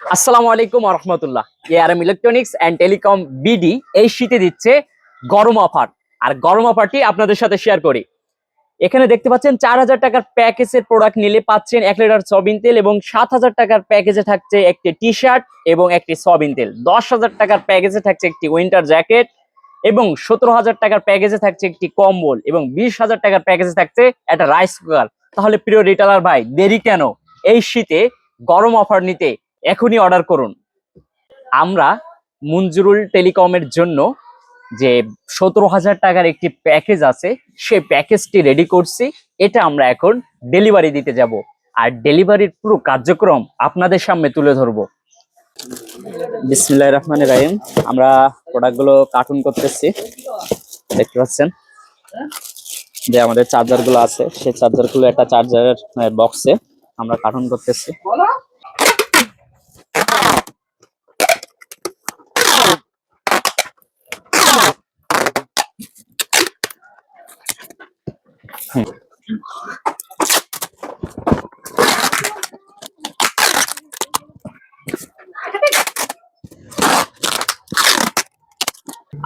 আসসালামু আলাইকুম রহমতুল্লাহ। ARM electronics and telecom BD এই শীতে দিচ্ছে গরম অফার। আর গরম অফারটি আপনাদের সাথে শেয়ার করি। এখানে দেখতে পাচ্ছেন চার হাজার টাকার প্যাকেজের প্রোডাক্ট নিলে পাচ্ছেন এক লিটার সয়াবিন তেল এবং সাত হাজার টাকার প্যাকেজে থাকছে একটি টি শার্ট এবং একটি সয়াবিন তেল। দশ হাজার টাকার প্যাকেজে থাকছে একটি উইন্টার জ্যাকেট এবং সতেরো হাজার টাকার প্যাকেজে থাকছে একটি কম্বল এবং বিশ হাজার টাকার প্যাকেজে থাকছে একটা রাইস কুকার তাহলে প্রিয় রিটেলার ভাই, দেরি কেন? এই শীতে গরম অফার নিতে এখনই অর্ডার করুন। আমরা মুনজুরুল টেলিকমের জন্য যে সতেরো হাজার টাকার একটি প্যাকেজ আছে, সেই প্যাকেজটি রেডি করছি। এটা আমরা এখন ডেলিভারি দিতে যাব। আর ডেলিভারির পুরো কার্যক্রম আপনাদের সামনে তুলে ধরবো। বিসমিল্লাহ রহমান রাহিম। আমরা প্রোডাক্টগুলো কার্টুন করতেছি। দেখতে পাচ্ছেন? যে আমাদের চার্জারগুলো আছে, সেই চার্জারগুলো একটা চার্জারের বক্সে আমরা কার্টুন করতেছি।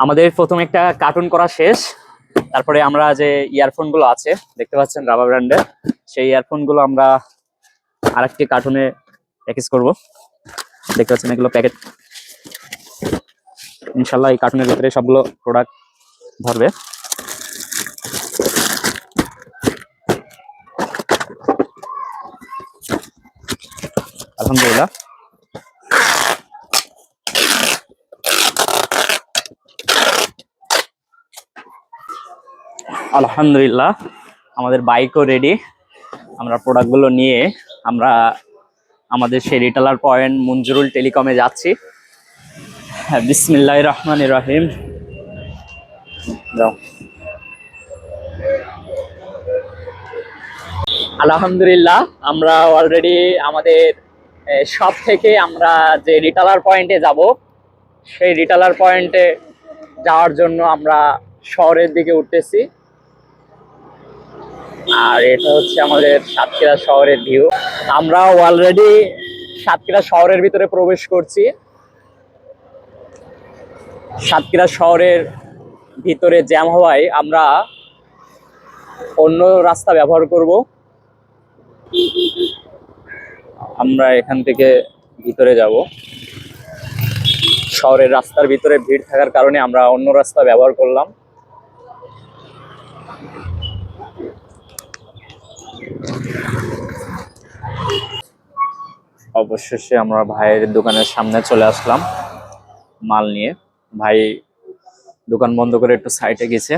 আমাদের প্রথম একটা কার্টুন করা শেষ। তারপরে আমরা যে ইয়ারফোনগুলো আছে, দেখতে পাচ্ছেন রাবার ব্র্যান্ডের, সেই ইয়ারফোনগুলো আমরা আরেকটি কার্টুনে প্যাকেজ করব। দেখতে পাচ্ছেন এগুলো প্যাকেট ইনশাল্লাহ এই কার্টুনের ভিতরে সবগুলো প্রোডাক্ট ধরবে। আলহামদুলিল্লাহ। আলহামদুলিল্লাহ, আমাদের বাইকও রেডি আমরা প্রোডাক্টগুলো নিয়ে আমরা আমাদের সেই রিটেলার পয়েন্ট মঞ্জুরুল টেলিকমে যাচ্ছি। হ্যাঁ বিসমিল্লাহ রহমান রহিম আলহামদুলিল্লাহ, আমরা অলরেডি আমাদের সব থেকে আমরা যে রিটেলার পয়েন্টে যাব, সেই রিটেলার পয়েন্টে যাওয়ার জন্য আমরা শহরের দিকে উঠতেছি। আর এটা হচ্ছে আমাদের সাতক্ষীরা শহরের ভিউ আমরা অলরেডি সাতক্ষীরা শহরের ভিতরে প্রবেশ করছি। সাতক্ষীরা শহরের ভিতরে জ্যাম হওয়ায় আমরা অন্য রাস্তা ব্যবহার করব। আমরা এখান থেকে ভিতরে যাব। শহরের রাস্তার ভিতরে ভিড় থাকার কারণে আমরা অন্য রাস্তা ব্যবহার করলাম। অবশেষে আমরা ভাইয়ের দোকানের সামনে চলে আসলাম মাল নিয়ে। ভাই দোকান বন্ধ করে একটু সাইডে গেছে।